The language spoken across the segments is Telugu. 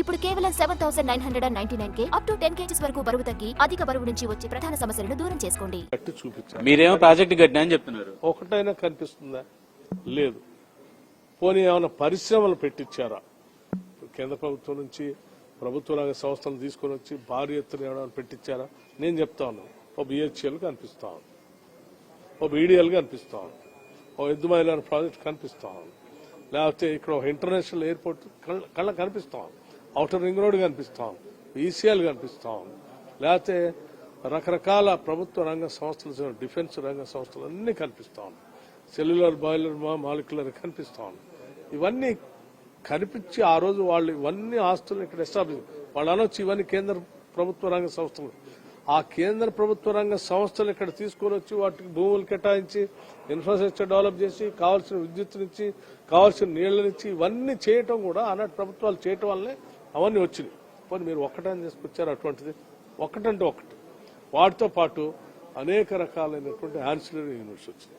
ఇప్పుడు కేవలం seven thousand nine hundred and ninety nine K up to ten kgs వరకు బరువు తగ్గి అధిక బరువు నుంచి వచ్చే ప్రధాన సమస్యలను దూరం చేసుకోండి. మీరేమో ప్రాజెక్ట్ కట్టినా అని చెప్తున్నారు. ఒకటైనా కనిపిస్తుందా? లేదు. పోనీ ఏమైనా పరిశ్రమలు పెట్టించారా? కేంద్ర ప్రభుత్వం నుంచి ప్రభుత్వ రంగ సంస్థలు తీసుకొని వచ్చి భారీ ఎత్తున ఏమైనా పెట్టించారా? నేను చెప్తా ఉన్నాను ఓ బిహెచ్ఎల్ కనిపిస్తా ఉంది. ఓ బీడీఎల్ కనిపిస్తా ఉంది. ఓ ఎద్దుమైల ప్రాజెక్ట్ కనిపిస్తా ఉంది. లేకపోతే ఇక్కడ ఒక ఇంటర్నేషనల్ ఎయిర్పోర్ట్ కళ్ళ కళ్ళ కనిపిస్తా ఉంది. అవుటర్ రింగ్ రోడ్ కనిపిస్తాం ఈసీఎల్ కనిపిస్తాం లేకపోతే రకరకాల ప్రభుత్వ రంగ సంస్థలు డిఫెన్స్ రంగ సంస్థలు అన్నీ కనిపిస్తాం. సెల్యులర్ బాయిలర్ మాలిక్యులర్ కనిపిస్తాం. ఇవన్నీ కనిపించి ఆ రోజు వాళ్ళు ఇవన్నీ ఆస్తులు ఇక్కడ ఎస్టాబ్లిష్ వాళ్ళు అనొచ్చు ఇవన్నీ కేంద్ర ప్రభుత్వ రంగ సంస్థలు. ఆ కేంద్ర ప్రభుత్వ రంగ సంస్థలు ఇక్కడ తీసుకొని వచ్చి వాటికి భూములు కేటాయించి ఇన్ఫ్రాస్ట్రక్చర్ డెవలప్ చేసి కావాల్సిన విద్యుత్తునిచ్చి కావాల్సిన నీళ్ళనిచ్చి ఇవన్నీ చేయటం కూడా ఆనాటి ప్రభుత్వాలు చేయటం వల్లే అవన్నీ వచ్చినాయి పోనీ మీరు ఒక్కటని తీసుకొచ్చారు అటువంటిది? ఒకటంటే ఒకటి వాటితో పాటు అనేక రకాలైనటువంటి ఆన్సిలరీ యూనిట్స్ వచ్చినాయి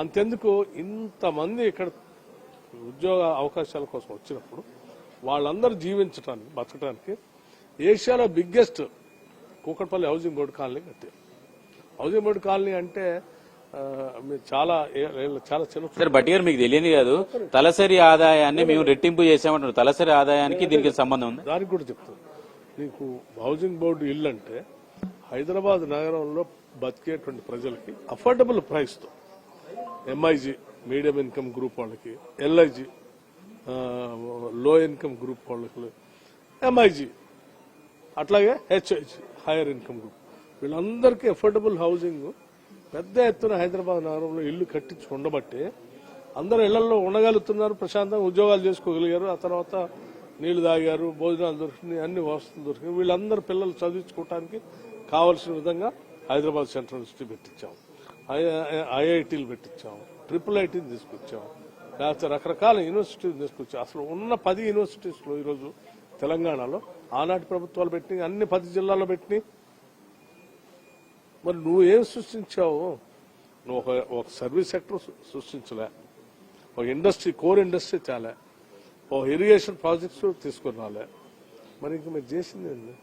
అంతెందుకు ఇంతమంది ఇక్కడ ఉద్యోగ అవకాశాల కోసం వచ్చినప్పుడు వాళ్ళందరూ జీవించడానికి బతకడానికి ఏషియాలో biggest Kukatpally housing board colony కట్టారు. హౌసింగ్ బోర్డు కాలనీ అంటే చాలా చాలా చిన్న సార్ బట్టి గారు మీకు తెలియదు కాదు. తలసరి ఆదాయాన్ని మేము రెట్టింపు చేసామంటున్నారు తలసరి ఆదాయానికి దీనికి సంబంధం ఉంది? దానికి కూడా చెప్తాను. నీకు హౌసింగ్ బోర్డు ఇల్లు అంటే హైదరాబాద్ నగరంలో బతికేటువంటి ప్రజలకి అఫోర్డబుల్ ప్రైస్తో ఎంఐజీ మీడియం ఇన్కమ్ గ్రూప్ వాళ్ళకి ఎల్ఐజి లో ఇన్కమ్ గ్రూప్ వాళ్ళకి ఎంఐజి అట్లాగే హెచ్ఐజి హైయర్ ఇన్కమ్ గ్రూప్ వీళ్ళందరికీ అఫోర్డబుల్ హౌసింగ్ పెద్ద ఎత్తున హైదరాబాద్ నగరంలో ఇల్లు కట్టించి ఉండబట్టి అందరూ ఇళ్ళలో ఉండగలుగుతున్నారు ప్రశాంతంగా ఉద్యోగాలు చేసుకోగలిగారు. ఆ తర్వాత నీళ్ళు తాగారు భోజనాలు దొరికినాయి అన్ని వసతులు దొరికినాయి. వీళ్ళందరూ పిల్లలు చదివించుకోవడానికి కావలసిన విధంగా హైదరాబాద్ సెంట్రల్ యూనివర్సిటీ పెట్టించాం. ఐఐటీలు పెట్టించాం. ట్రిపుల్ ఐటీని తీసుకొచ్చాం. లేకపోతే రకరకాల యూనివర్సిటీలు తీసుకొచ్చాం. అసలు ఉన్న పది యూనివర్సిటీస్లో ఈరోజు తెలంగాణలో ఆనాటి ప్రభుత్వాలు పెట్టినాయి అన్ని పది జిల్లాల్లో పెట్టినాయి మరి నువ్వు ఏం సృష్టించావు? నువ్వు ఒక ఒక సర్వీస్ సెక్టర్ సృష్టించలే. ఒక ఇండస్ట్రీ కోర్ ఇండస్ట్రీ తేలే ఒక ఇరిగేషన్ ప్రాజెక్ట్స్ తీసుకుని రాలే. మరి ఇంక మీరు చేసింది ఏంది?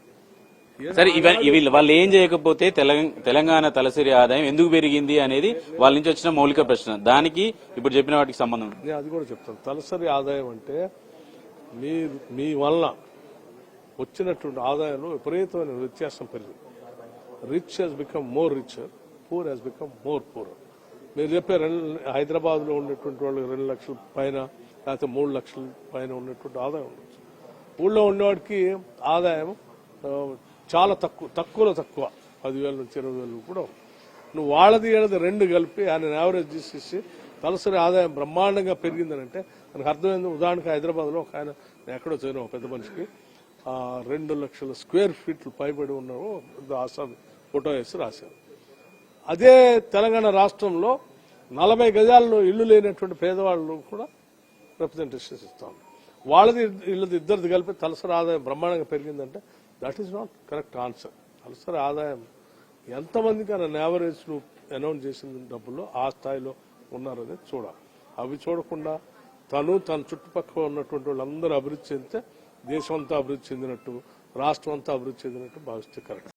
ఏ- సరే ఇవన్నీ వీళ్ళు వాళ్ళు ఏం చేయకపోతే తెలంగాణ తెలంగాణ తలసరి ఆదాయం ఎందుకు పెరిగింది అనేది వాళ్ళ నుంచి వచ్చిన మౌలిక ప్రశ్న. దానికి ఇప్పుడు చెప్పిన వాటికి సంబంధం. నేను అది కూడా చెప్తాను. తలసరి ఆదాయం అంటే మీ మీ వల్ల వచ్చినటువంటి ఆదాయంలో విపరీతమైన వ్యత్యాసం పెరిగింది. Rich has become more richer poor has become more poor మీరు చెప్పే రెండు హైదరాబాద్లో ఉన్నటువంటి వాళ్ళకి రెండు లక్షల పైన లేకపోతే మూడు లక్షల పైన ఉన్నటువంటి ఆదాయం ఉండొచ్చు. ఊళ్ళో ఉన్నవాడికి ఆదాయం చాలా తక్కువ తక్కువలో తక్కువ. పదివేల నుంచి ఇరవై వేలు కూడా నువ్వు వాళ్ళది ఏడాది రెండు కలిపి ఆయన యావరేజ్ తీసేసి తలసరి ఆదాయం బ్రహ్మాండంగా పెరిగిందని అంటే మనకు అర్థమైంది. ఉదాహరణకు హైదరాబాద్లో ఒక ఆయన నేను ఎక్కడో చదివిన పెద్ద మనిషికి రెండు లక్షల స్క్వేర్ ఫీట్లు పైబడి ఉన్నావు ఆసాం ఫోటో వేసి రాశారు. అదే తెలంగాణ రాష్ట్రంలో నలభై గజాల్లో ఇల్లు లేనటువంటి పేదవాళ్ళు కూడా రిప్రజెంటేషన్స్ ఇస్తా వాళ్ళది ఇళ్ళది ఇద్దరిది కలిపి తలసరి ఆదాయం బ్రహ్మాండంగా పెరిగిందంటే that is not correct answer తలసరి ఆదాయం ఎంతమందికి ఆయన యావరేజ్ నువ్వు అనౌన్స్ చేసిన డబ్బుల్లో ఆ స్థాయిలో ఉన్నారనేది చూడాలి. అవి చూడకుండా తను తన చుట్టుపక్కల ఉన్నటువంటి వాళ్ళందరూ అభివృద్ధి చెందితే దేశం అంతా అభివృద్ధి చెందినట్టు రాష్ట్రం అంతా అభివృద్ధి చెందినట్టు భావిస్తే కరెక్ట్